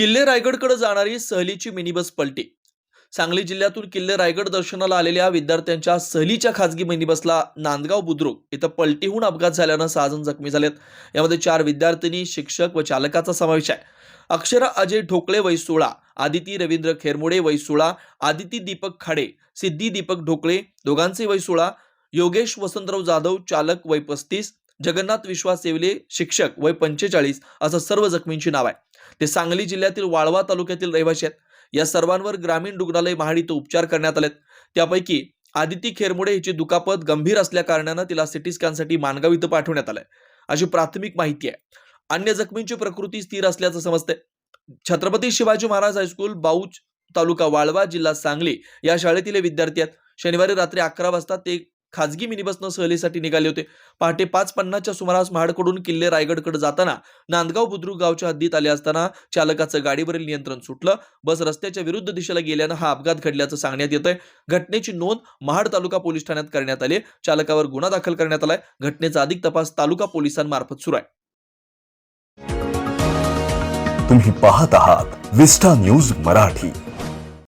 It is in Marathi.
किल्ले रायगडकडे जाणारी सहलीची मिनी बस पलटी. सांगली जिल्ह्यातून किल्ले रायगड दर्शनाला आलेल्या विद्यार्थ्यांच्या सहलीच्या खासगी मिनी बसला नांदगाव बुद्रुक इथं पलटीहून अपघात झाल्यानं सहा जण जखमी झालेत. यामध्ये चार विद्यार्थिनी शिक्षक व चालकाचा समावेश आहे. अक्षरा अजय ढोकळे वय सोळा आदिती रवींद्र खेरमोडे वय सोळा आदिती दीपक खाडे सिद्धी दीपक ढोकळे दोघांचे वय सोळा योगेश वसंतराव जाधव चालक वय पस्तीस जगन्नाथ विश्वास येवले शिक्षक वय पंचेचाळीस असं सर्व जखमींची नाव आहे. ते सांगली जिल्ह्यातील वाळवा तालुक्यातील रहिवासी आहेत. या सर्वांवर ग्रामीण रुग्णालय महाड इथं उपचार करण्यात आलेत. त्यापैकी आदिती खेरमोडे हिची दुखापत गंभीर असल्या कारणानं तिला सिटी स्कॅनसाठी मानगाव इथं पाठवण्यात आलंय. अशी प्राथमिक माहिती आहे. अन्य जखमींची प्रकृती स्थिर असल्याचं समजतंय. छत्रपती शिवाजी महाराज हायस्कूल बाऊच तालुका वाळवा जिल्हा सांगली या शाळेतील विद्यार्थी आहेत. शनिवारी रात्री अकरा वाजता ते खाजगी मिनीबसनं सहलीसाठी निघाले होते. पहाटे पाच पन्नासच्या सुमारास महाडकडून किल्ले रायगडकडे जाताना नांदगाव बुद्रुक गावच्या हद्दीत आले असताना चालकाचं गाडीवरील नियंत्रण सुटलं. बस रस्त्याच्या विरुद्ध दिशेला गेल्यानं हा अपघात घडल्याचं सांगण्यात येतंय. घटनेची नोंद महाड तालुका पोलीस ठाण्यात करण्यात आली. चालकावर गुन्हा दाखल करण्यात आलाय. घटनेचा अधिक तपास तालुका पोलिसांमार्फत सुरू आहे. तुम्ही पाहत आहात विस्टा न्यूज मराठी.